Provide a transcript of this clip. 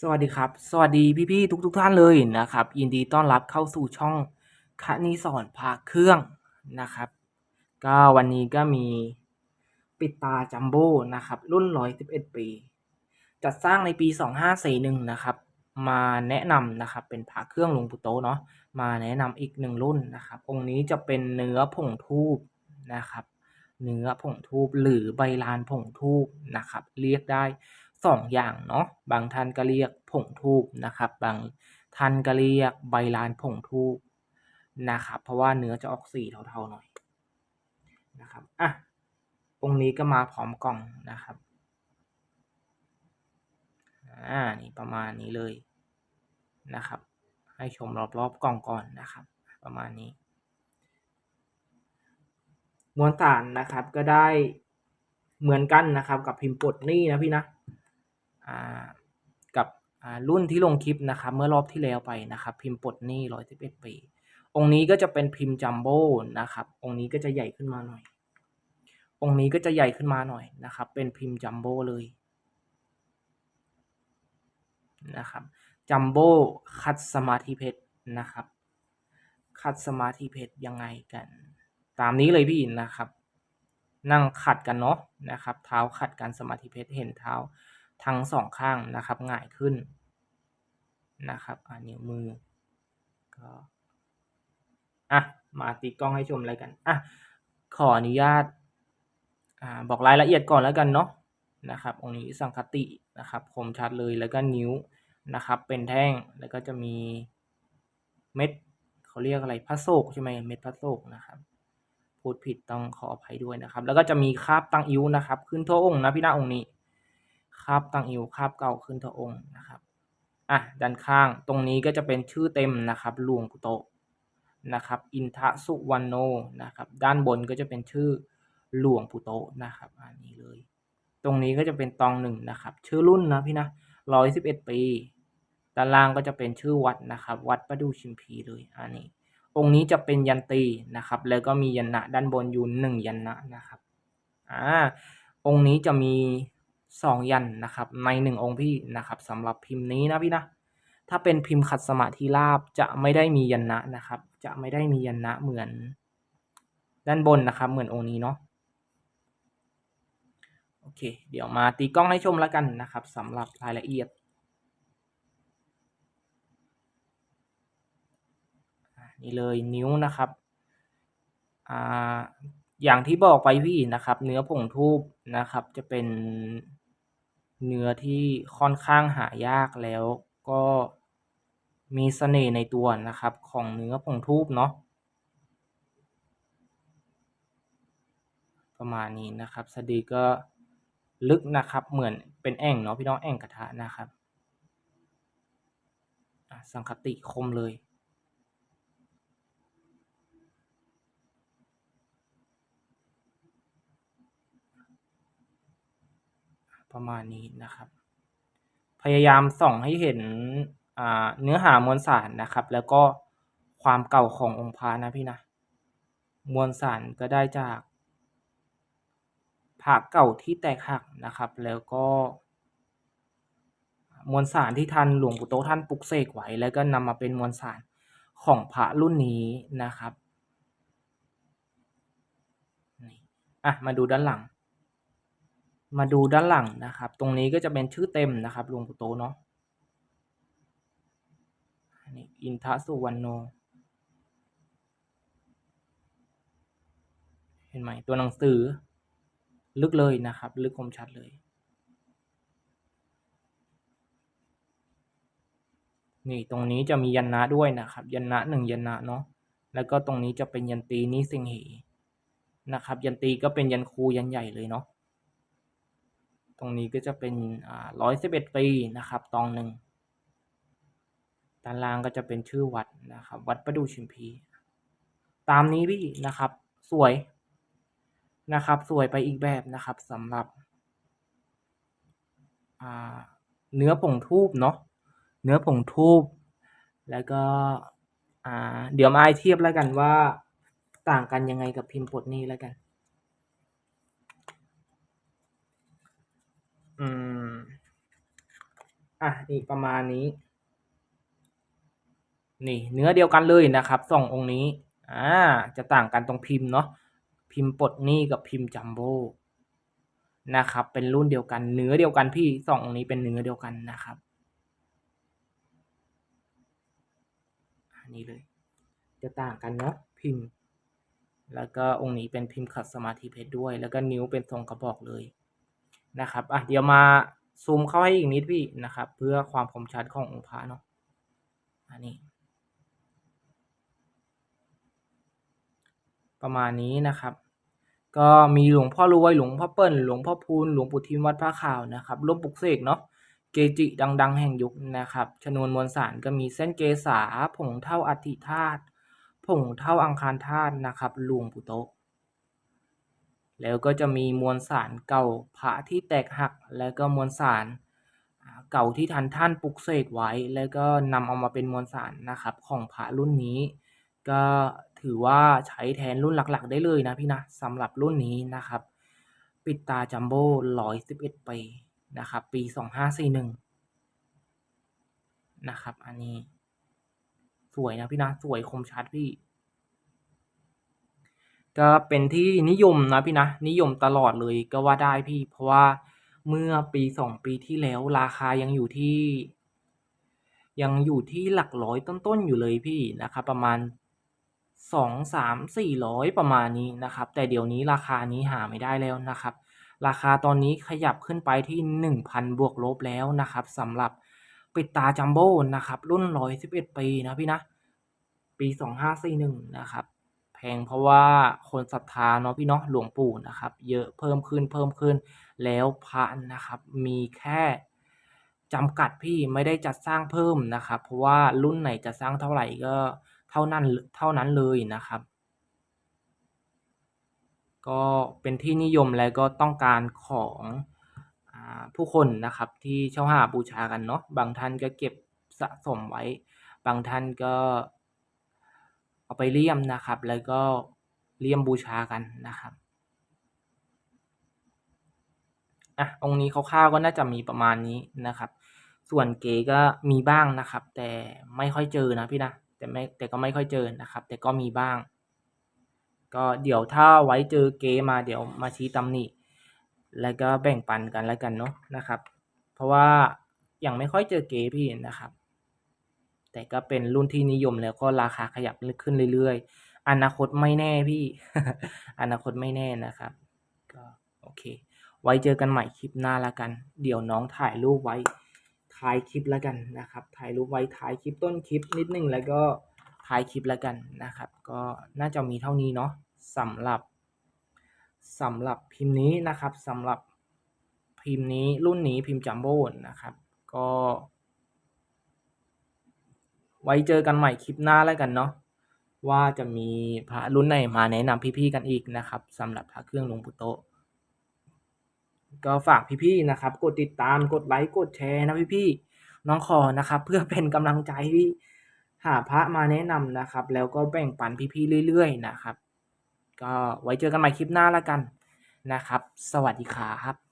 สวัสดีครับ สวัสดีพี่ๆทุกๆท่านเลยนะครับ ยินดีต้อนรับเข้าสู่ช่องคณิสอนพาเครื่องนะครับ ก็วันนี้ก็มีปิดตาจัมโบ้นะครับ รุ่น 111 ปี จัดสร้างในปี 2541 นะครับ มาแนะนำนะครับ เป็นพระเครื่องลงปู่โตเนาะมาแนะนำอีกหนึ่งรุ่นนะครับ องค์นี้จะเป็นเนื้อผงทูบนะครับ เนื้อผงทูบหรือใบลานผงทูบนะครับ เรียกได้ สองอย่างเนาะบางท่านก็เรียกผงทูบนะครับ บางท่านก็เรียกใบลานผงทูบนะครับ เพราะว่าเนื้อจะออกสีเทาๆหน่อยนะครับอะองค์นี้ก็มาพร้อมกล่องนะครับอ่านี่ประมาณนี้เลยนะครับ ให้ชมรอบๆกล่องก่อนนะครับ ประมาณนี้ มวลสารนะครับก็ได้เหมือนกันนะครับ กับพิมพ์ปดนี้นะพี่นะ กับรุ่นที่ลงคลิปนะครับเมื่อรอบที่แล้วไปนะครับ พิมพ์ปลดหนี้ร้อยสิบเอ็ดปี องค์นี้ก็จะเป็นพิมพ์จัมโบ้นะครับ องค์นี้ก็จะใหญ่ขึ้นมาหน่อย องค์นี้ก็จะใหญ่ขึ้นมาหน่อยนะครับ เป็นพิมพ์จัมโบ้เลยนะครับจัมโบ้คัดสมาธิเพชรนะครับ คัดสมาธิเพชรยังไงกัน ตามนี้เลยพี่นะครับ นั่งขัดกันเนาะนะครับ เท้าขัดกันสมาธิเพชรเห็นเท้า ทั้งสองข้างนะครับง่ายขึ้นนะครับอ่านิ้วมือก็อะมาติดกล้องให้ชมเลยกันอะขออนุญาตอ่าบอกรายละเอียดก่อนแล้วกันเนาะนะครับองค์นี้สังคตินะครับคมชัดเลยแล้วก็นิ้วนะครับเป็นแท่งแล้วก็จะมีเม็ดเขาเรียกอะไรพระโศกใช่ไหมเม็ดพระโศกนะครับพูดผิดต้องขออภัยด้วยนะครับ แล้วก็จะมีคาบตังอิ้วนะครับ ขึ้นทั่วองค์นะพี่หน้าองค์นี้ คาบตังอิวคาบเก่าขึ้นทั่วองค์นะครับอะด้านข้างตรงนี้ก็จะเป็นชื่อเต็มนะครับหลวงปู่โตนะครับ อินทสุวรรณโนนะครับด้านบนก็จะเป็นชื่อหลวงปู่โตนะครับอันนี้เลย ตรงนี้ก็จะเป็นตองหนึ่งนะครับ ชื่อรุ่นนะพี่นะร้อยสิบเอ็ดปีด้านล่างก็จะเป็นชื่อวัดนะครับ วัดประดูชิมพีเลยอันนี้ องค์นี้จะเป็นยันตีนะครับ แล้วก็มียันนะด้านบนยู่หนึ่งยันนะนะครับอ่าองค์นี้จะมี สองยันนะครับในหนึ่งองค์พี่นะครับสำหรับพิมพ์นี้นะพี่นะถ้าเป็นพิมพ์ขัดสมาธิราบจะไม่ได้มียันนะนะครับ จะไม่ได้มียันนะเหมือน ด้านบนนะครับ เหมือนองค์นี้เนาะโอเค เดี๋ยวมาตีกล้องให้ชมแล้วกันนะครับสำหรับรายละเอียดนี่เลยนิ้วนะครับอ่าอย่างที่บอกไปพี่นะครับ เนื้อผงทูบนะครับ จะเป็น เนื้อที่ค่อนข้างหายากแล้วก็มีเสน่ห์ในตัวนะครับของเนื้อผงทูบเนาะประมาณนี้นะครับสะดือก็ลึกนะครับเหมือนเป็นแอ่งเนาะพี่น้องแอ่งกระทะนะครับสังคติคมเลย ประมาณนี้นะครับ พยายามส่องให้เห็นเนื้อหามวลสารนะครับ แล้วก็ความเก่าขององค์พระนะพี่นะมวลสารก็ได้จากพระเก่าที่แตกหักนะครับ แล้วก็ มวลสารที่ท่านหลวงปู่โตท่านปลุกเสกไว้แล้วก็นำมาเป็นมวลสารของพระรุ่นนี้นะครับนี่อะมาดูด้านหลัง มาดูด้านหลังนะครับ ตรงนี้ก็จะเป็นชื่อเต็มนะครับหลวงปู่โตเนาะนี่อินทสุวรรณโน เห็นไหมตัวหนังสือ ลึกเลยนะครับ ลึกคมชัดเลย นี่ตรงนี้จะมียันนะด้วยนะครับ ยันนะหนึ่งยันนะเนาะแล้วก็ตรงนี้จะเป็นยันตีนี้สิงเหนะครับ ยันตีก็เป็นยันคูยันใหญ่เลยเนาะ ตรงนี้ก็จะเป็นร้อยสิบเอ็ดปีนะครับตองหนึ่งด้านล่างก็จะเป็นชื่อวัดนะครับ วัดประดูชิมพี ตามนี้พี่นะครับ สวยนะครับ สวยไปอีกแบบนะครับสำหรับเนื้อผงทูบเนาะเนื้อผงทูบแล้วก็เดี๋ยวมาไอเทียบแล้วกันว่า ต่างกันยังไงกับพิมพ์ปดนี้แล้วกัน อืม อะนี่ประมาณนี้ นี่ เนื้อเดียวกันเลยนะครับสององค์นี้ อ่า จะต่างกันตรงพิมพ์เนาะพิมพ์ปลดหนี้กับพิมพ์จัมโบ้นะครับ เป็นรุ่นเดียวกัน เนื้อเดียวกันพี่สององค์นี้เป็นเนื้อเดียวกันนะครับอันนี้เลย จะต่างกันเนาะพิมพ์ แล้วก็องค์นี้เป็นพิมพ์ขัดสมาธิเพชรด้วย แล้วก็นิ้วเป็นทรงกระบอกเลย นะครับอะเดี๋ยวมาซูมเข้าให้อีกนิดพี่นะครับ เพื่อความคมชัดขององค์พระเนาะอันนี้ ประมาณนี้นะครับ ก็มีหลวงพ่อรวยหลวงพ่อเปิ้ลหลวงพ่อพูนหลวงปู่ทิมวัดพระข่าวนะครับรูปปลุกเสกเนาะเกจิดัง ๆ แห่งยุคนะครับชนวนมวลสารก็มีเส้นเกษาผงเท่าอัฐิธาตุผงเท่าอังคารธาตุนะครับหลวงปู่โตะ แล้วก็จะมีมวลสารเก่าพระที่แตกหัก แล้วก็มวลสารเก่าที่ทันท่านปลุกเสกไว้ แล้วก็นำเอามาเป็นมวลสารนะครับของพระรุ่นนี้ ก็ถือว่าใช้แทนรุ่นหลักๆ ได้เลยนะพี่นะสำหรับรุ่นนี้นะครับ ปิดตาจัมโบ้ร้อยสิบเอ็ดปีนะครับ ปีสองห้าสี่หนึ่งนะครับ อันนี้ สวยนะพี่นะสวยคมชัดพี่ ก็เป็นที่นิยมนะพี่นะ นิยมตลอดเลยก็ว่าได้พี่ เพราะว่าเมื่อปีสองปีที่แล้วราคายังอยู่ที่ ยังอยู่ที่หลักร้อยต้นๆอยู่เลยพี่นะครับประมาณสองสามสี่ร้อยประมาณนี้นะครับ แต่เดี๋ยวนี้ราคานี้หาไม่ได้แล้วนะครับ ราคาตอนนี้ขยับขึ้นไปที่หนึ่งพันบวกลบแล้วนะครับสำหรับปิดตาจัมโบ้นะครับ รุ่นร้อยสิบเอ็ดปีนะพี่นะ ปีสองห้าสี่หนึ่งนะครับ งเพราะว่าคนศรัทธาเนาะพี่เนาะหลวงปู่นะครับ เยอะเพิ่มขึ้นเพิ่มขึ้น แล้วพระนะครับ มีแค่จำกัดพี่ไม่ได้จัดสร้างเพิ่มนะครับ เพราะว่ารุ่นไหนจะสร้างเท่าไหร่ก็เท่านั้นเท่านั้นเลยนะครับ ก็เป็นที่นิยมและก็ต้องการของอผู้คนนะครับที่เช่าหาบูชากันเนาะบางท่านก็เก็บสะสมไว้ บางท่านก็ เอาไปเลี่ยมนะครับ แล้วก็เลี่ยมบูชากันนะครับอะองค์นี้คร่าวๆก็น่าจะมีประมาณนี้นะครับ ส่วนเก๋ก็มีบ้างนะครับ แต่ไม่ค่อยเจอนะพี่นะแต่ไม่แต่ก็ไม่ค่อยเจอนะครับ แต่ก็มีบ้าง ก็เดี๋ยวถ้าไว้เจอเก๋มาเดี๋ยวมาชี้ตำหนิแล้วก็แบ่งปันกันแล้วกันเนาะนะครับ เพราะว่ายังไม่ค่อยเจอเก๋พี่นะครับ แต่ก็เป็นรุ่นที่นิยมแล้วก็ราคาขยับขึ้นเรื่อยๆ อนาคตไม่แน่พี่ อนาคตไม่แน่นะครับ ก็โอเค ไว้เจอกันใหม่คลิปหน้าละกัน เดี๋ยวน้องถ่ายรูปไว้ท้ายคลิปล้วกันนะครับ ถ่ายรูปไว้ท้ายคลิปต้นคลิปนิดนึงแล้วก็ท้ายคลิปล้วกันนะครับ ก็น่าจะมีเท่านี้เนาะสำหรับสำหรับพิมพ์นี้นะครับสำหรับพิมพ์นี้รุ่นนี้พิมพ์จัมโบ้นะครับ ก็ ไว้เจอกันใหม่คลิปหน้าแล้วกันเนาะว่าจะมีพระรุ่นไหนมาแนะนำพี่ๆกันอีกนะครับสำหรับพระเครื่องหลวงปู่โตก็ฝากพี่ๆนะครับ กดติดตามกดไลค์กดแชร์นะพี่ๆน้องขอนะครับ เพื่อเป็นกำลังใจพี่หาพระมาแนะนำนะครับ แล้วก็แบ่งปันพี่ๆเรื่อยๆนะครับ ก็ไว้เจอกันใหม่คลิปหน้าแล้วกันนะครับ สวัสดีครับ